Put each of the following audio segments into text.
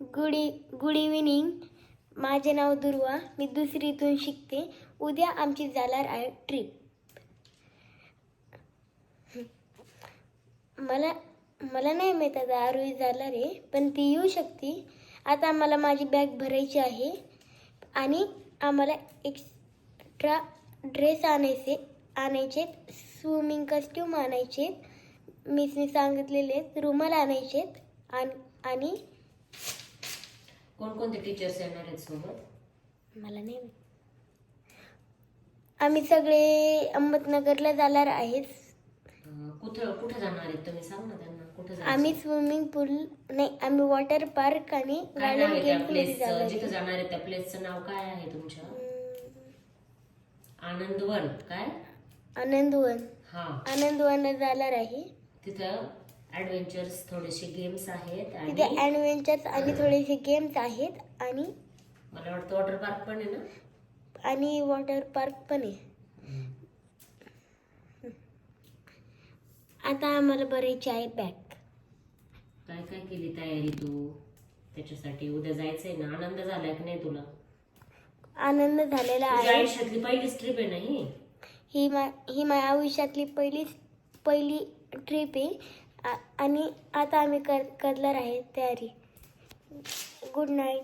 Good इ good evening माझे नाव दुर्वा. मी दुसरीतून शिकते. उद्या आमची जाणार आहे ट्रिप मला मला नाही माहीत आता आरोही जाणार आहे पण ती येऊ शकते. आता आम्हाला माझी बॅग भरायची आहे आणि आम्हाला एक्स्ट्रा ड्रेस आणायचे आणायचे स्विमिंग कस्ट्यूम आणायचे मिसने सांगितलेले रुमाल आणायचे आणि आणि कोणकोणते टीचर्स येणार आहेत सोबत? मला नाही. आम्ही सगळे अहमदनगरला जाणार आहेत. अं, कुठं कुठं जाणार आहेत तुम्ही? सांग ना त्यांना कुठं? आम्ही स्विमिंग पूल नाही आम्ही वॉटर पार्क आणि गार्डन जाणार जिथं. जाणार आहे त्या प्लेसचं नाव काय आहे तुमच्या? आनंदवन काय? आनंदवन. हा. आनंदवनला जाणार आहे. तिथं ऍडव्हेंचर्स थोडेसे गेम्स आहेत तिथे आणि ॲडव्हेंचर्स आणि थोडेसे गेम्स आहेत आणि मला वाटतं वॉटर पार्क पण आहे ना? आणि वॉटर पार्क पण आहे. आता आम्हाला भरायची आहे बॅग काय काय केली तयारी तू? त्याच्यासाठी उद्या जायचंय ना? आनंद झालाय की नाही तुला? आनंद झालेला तुझ्या आहे. आयुष्यातली पहिलीच ट्रिप आहे ना ही? ही मा ही माझ्या आयुष्यातली पहिली पहिली ट्रिप आहे. आणि आता आम्ही कर करणार आहे तयारी. गुड नाईट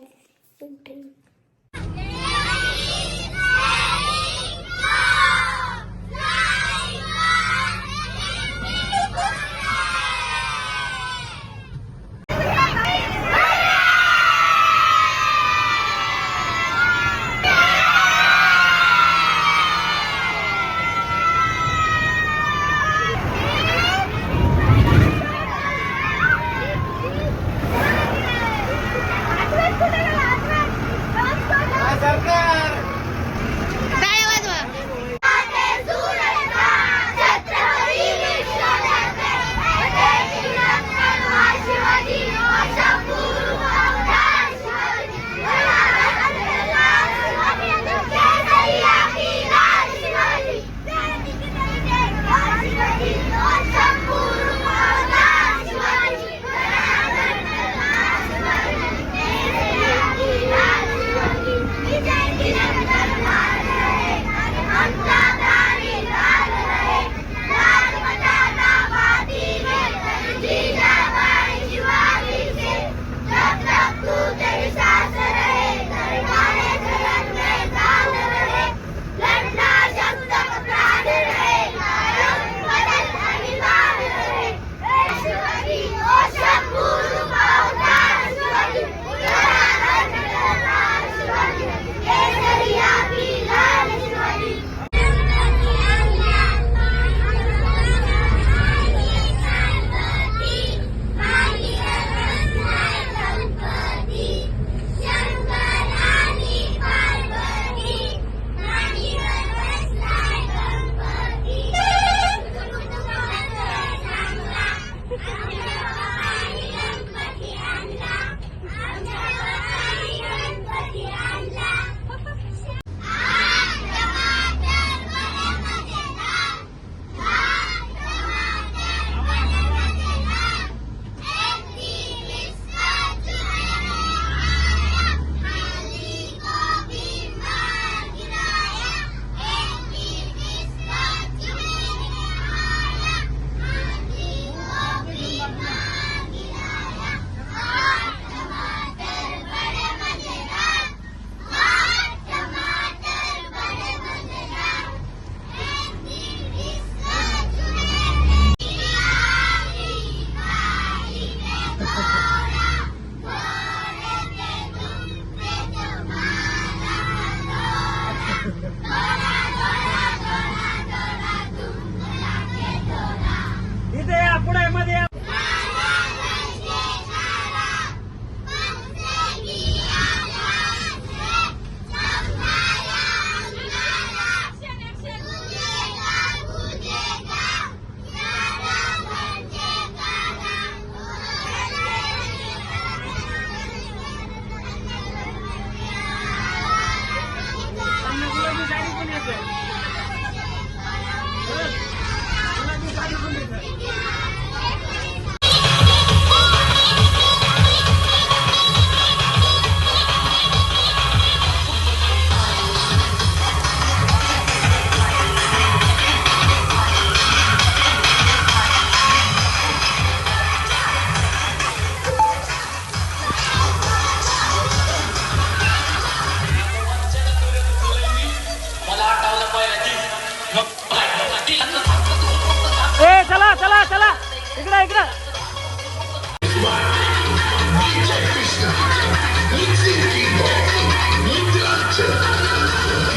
早くな。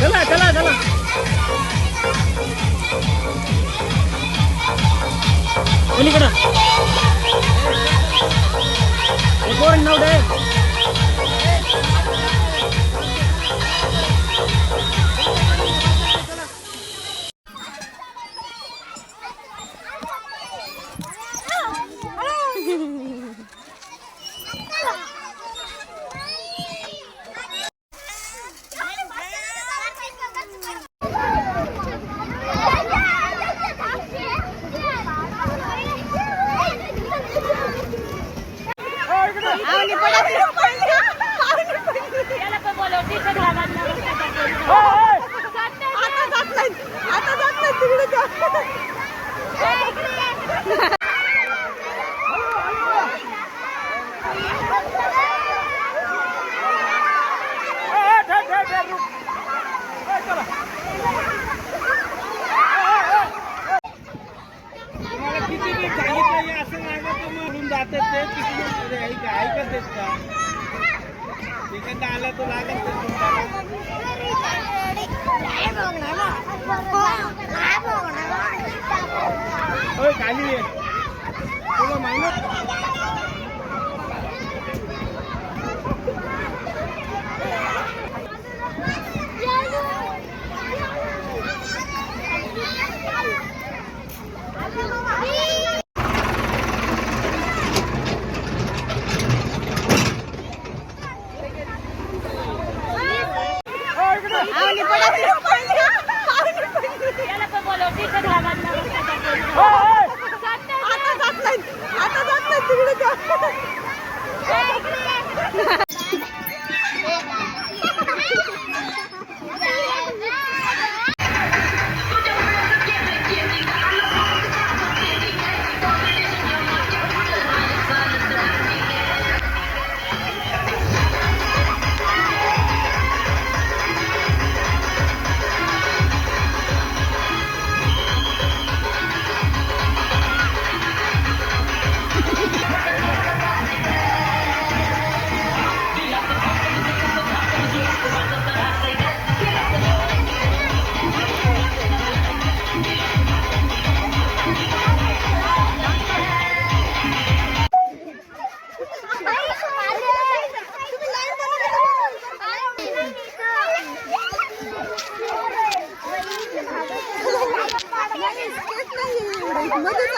出ない出ない出な。い వెళ్ళి ఇక్కడ నౌ డే होय खाली ये तुला माहिती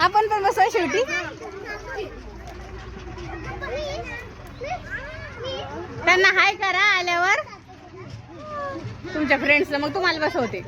आपण पण बसवा शेवटी. त्यांना हाय करा आल्यावर. तुमच्या फ्रेंड्सला मग तुम्हाला बसवते.